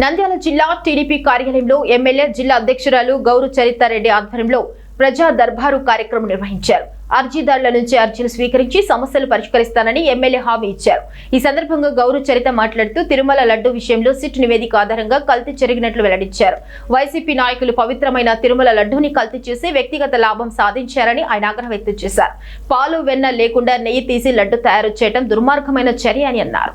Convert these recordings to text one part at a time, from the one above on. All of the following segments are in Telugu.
నంద్యాల జిల్లా టీడీపీ కార్యాలయంలో ఎమ్మెల్యే జిల్లా అధ్యక్షురాలు గౌరు చరితారెడ్డి ఆధ్వర్యంలో ప్రజా దర్బారు కార్యక్రమం నిర్వహించారు. అర్జీదారుల నుంచి అర్జీలు స్వీకరించి సమస్యలు పరిష్కరిస్తానని ఎమ్మెల్యే హామీ ఇచ్చారు. ఈ సందర్భంగా గౌరు చరిత మాట్లాడుతూ తిరుమల లడ్డు విషయంలో సిట్ నివేదిక ఆధారంగా కల్తీ జరిగినట్లు వెల్లడించారు. వైసీపీ నాయకులు పవిత్రమైన తిరుమల లడ్డూని కల్తీ చేసి వ్యక్తిగత లాభం సాధించారని ఆయన ఆగ్రహం వ్యక్తం చేశారు. పాలు వెన్న లేకుండా నెయ్యి తీసి లడ్డు తయారు చేయడం దుర్మార్గమైన చర్య అని అన్నారు.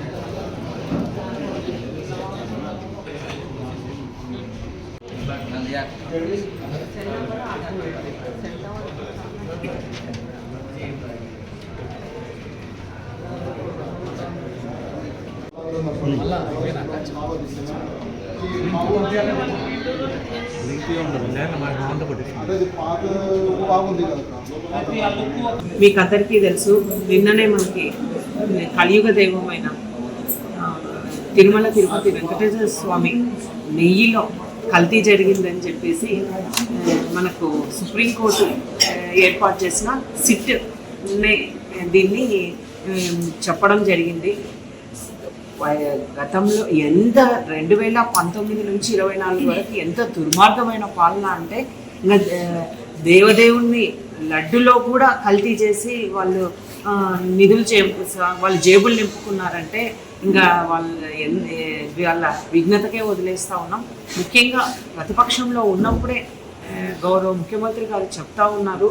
మీకు అందరికీ తెలుసు నిన్ననే మనకి కలియుగ దైవమైన తిరుమల తిరుపతి వెంకటేశ్వర స్వామి నెయ్యిలో కల్తీ జరిగిందని చెప్పేసి మనకు సుప్రీంకోర్టు ఏర్పాటు చేసిన సిట్ దీన్ని చెప్పడం జరిగింది. గతంలో ఎంత రెండు వేల పంతొమ్మిది నుంచి ఇరవై నాలుగు వరకు ఎంత దుర్మార్గమైన పాలన అంటే ఇంకా దేవదేవుణ్ణి లడ్డులో కూడా కల్తీ చేసి వాళ్ళు నిధులు చే వాళ్ళ జేబులు నింపుకున్నారంటే ఇంకా వాళ్ళ వాళ్ళ విఘ్నతకే వదిలేస్తూ ఉన్నాం. ముఖ్యంగా ప్రతిపక్షంలో ఉన్నప్పుడే గౌరవ ముఖ్యమంత్రి గారు చెప్తా ఉన్నారు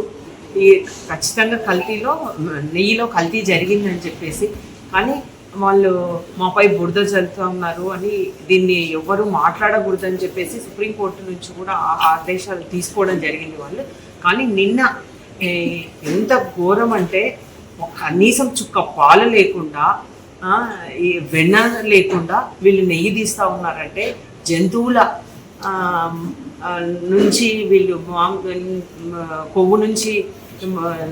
ఈ ఖచ్చితంగా కల్తీలో నెయ్యిలో కల్తీ జరిగిందని చెప్పేసి. కానీ వాళ్ళు మాపై బురద చల్లుతూ ఉన్నారు అని దీన్ని ఎవ్వరూ మాట్లాడకూడదని చెప్పేసి సుప్రీంకోర్టు నుంచి కూడా ఆ ఆదేశాలు తీసుకోవడం జరిగింది వాళ్ళు. కానీ నిన్న ఎంత ఘోరం అంటే కనీసం చుక్క పాలు లేకుండా ఈ వెన్న లేకుండా వీళ్ళు నెయ్యి తీస్తూ ఉన్నారంటే జంతువుల నుంచి వీళ్ళు మాం- కొవ్వు నుంచి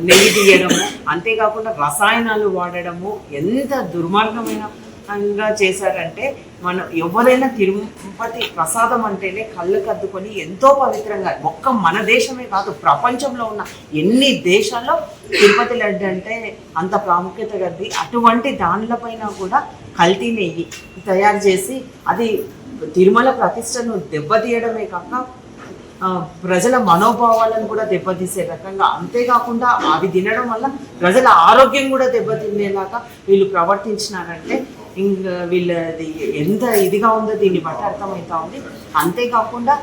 నెయ్యి తీయడము అంతేకాకుండా రసాయనాలు వాడడము ఎంత దుర్మార్గమైన గా చేశారంటే మనం ఎవరైనా తిరుపతి ప్రసాదం అంటేనే కళ్ళు కద్దుకొని ఎంతో పవిత్రంగా ఒక్క మన దేశమే కాదు ప్రపంచంలో ఉన్న ఎన్ని దేశాల్లో తిరుపతి లడ్డు అంటే అంత ప్రాముఖ్యత కద్ది అటువంటి దానిలపైన కూడా కల్తీ నెయ్యి తయారు చేసి అది తిరుమల ప్రతిష్టను దెబ్బతీయడమే కాక ప్రజల మనోభావాలను కూడా దెబ్బతీసే రకంగా. అంతేకాకుండా అవి తినడం వల్ల ప్రజల ఆరోగ్యం కూడా దెబ్బతినేలాగా వీళ్ళు ప్రవర్తించినారంటే ఇంకా వీళ్ళది ఎంత ఇదిగా ఉందో దీన్ని బట్టి అర్థమవుతా ఉంది. అంతేకాకుండా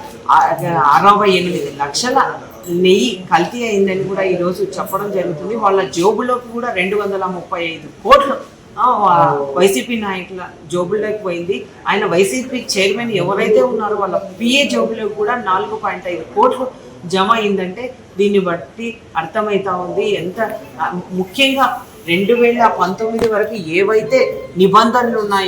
అరవై ఎనిమిది లక్షల నెయ్యి కల్తీ అయిందని కూడా ఈరోజు చెప్పడం జరుగుతుంది. వాళ్ళ జోబులోకి కూడా రెండు వందల ముప్పై ఐదు కోట్లు వైసీపీ నాయకుల జోబుల్లోకి పోయింది. ఆయన వైసీపీ చైర్మన్ ఎవరైతే ఉన్నారో వాళ్ళ పిఏ జోబులోకి కూడా నాలుగు పాయింట్ ఐదు కోట్లు జమ అయిందంటే దీన్ని బట్టి అర్థమవుతా ఉంది. ఎంత ముఖ్యంగా రెండు వేల పంతొమ్మిది వరకు ఏవైతే నిబంధనలు ఉన్నాయో